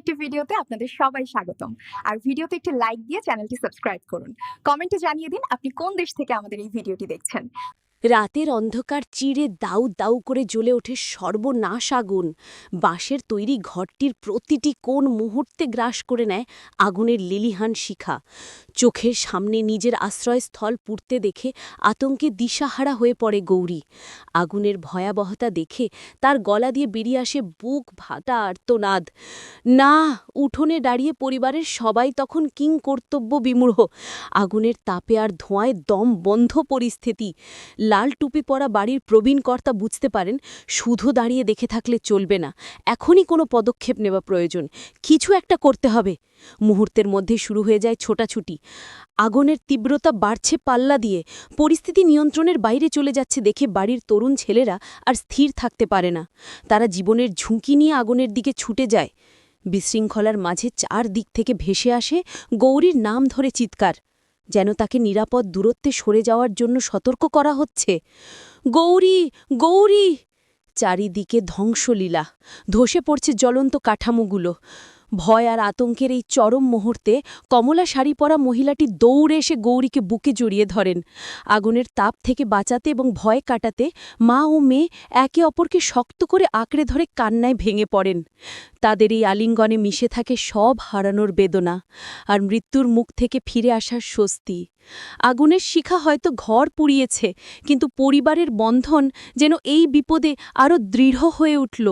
একটি ভিডিওতে আপনাদের সবাই স্বাগতম। আর ভিডিওতে একটি লাইক দিয়ে চ্যানেলটি সাবস্ক্রাইব করুন। কমেন্টে জানিয়ে দিন আপনি কোন দেশ থেকে আমাদের এই ভিডিওটি দেখছেন। রাতের অন্ধকার চিড়ে দাউ দাউ করে জ্বলে ওঠে সর্বনাশ আগুন। বাঁশের তৈরি ঘরটির প্রতিটি কোণ মুহূর্তে গ্রাস করে নেয় আগুনের লিলিহান শিখা। চোখের সামনে নিজের আশ্রয়স্থল পুড়তে দেখে আতঙ্কে দিশাহারা হয়ে পড়ে গৌরী। আগুনের ভয়াবহতা দেখে তার গলা দিয়ে বেরিয়ে আসে বুক ভাটা আর্তনাদ। না, উঠোনে দাঁড়িয়ে পরিবারের সবাই তখন কিং কর্তব্য বিমূঢ়। আগুনের তাপে আর ধোঁয়ায় দম বন্ধ পরিস্থিতি। লাল টুপি পরা বাড়ির প্রবীণ কর্তা বুঝতে পারেন শুধু দাঁড়িয়ে দেখে থাকলে চলবে না। এখনই কোনো পদক্ষেপ নেওয়া প্রয়োজন। কিছু একটা করতে হবে। মুহূর্তের মধ্যে শুরু হয়ে যায় ছোটাছুটি। আগুনের তীব্রতা বাড়ছে পাল্লা দিয়ে। পরিস্থিতি নিয়ন্ত্রণের বাইরে চলে যাচ্ছে দেখে বাড়ির তরুণ ছেলেরা আর স্থির থাকতে পারে না। তারা জীবনের ঝুঁকি নিয়ে আগুনের দিকে ছুটে যায়। বিশৃঙ্খলার মাঝে চার দিক থেকে ভেসে আসে গৌরীর নাম ধরে চিৎকার। যেন তাকে নিরাপদ দূরত্বে সরে যাওয়ার জন্য সতর্ক করা হচ্ছে। গৌরী গৌরী! চারিদিকে ধ্বংসলীলা। ধসে পড়ছে জ্বলন্ত কাঠামোগুলো। ভয় আর আতঙ্কের এই চরম মুহূর্তে কমলা শাড়ি পরা মহিলাটি দৌড়ে এসে গৌরীকে বুকে জড়িয়ে ধরেন। আগুনের তাপ থেকে বাঁচাতে এবং ভয় কাটাতে মা ও মেয়ে একে অপরকে শক্ত করে আঁকড়ে ধরে কান্নায় ভেঙে পড়েন। তাদের এই আলিঙ্গনে মিশে থাকে সব হারানোর বেদনা আর মৃত্যুর মুখ থেকে ফিরে আসার স্বস্তি। আগুনের শিখা হয়তো ঘর পুড়িয়েছে, কিন্তু পরিবারের বন্ধন যেন এই বিপদে আরও দৃঢ় হয়ে উঠল।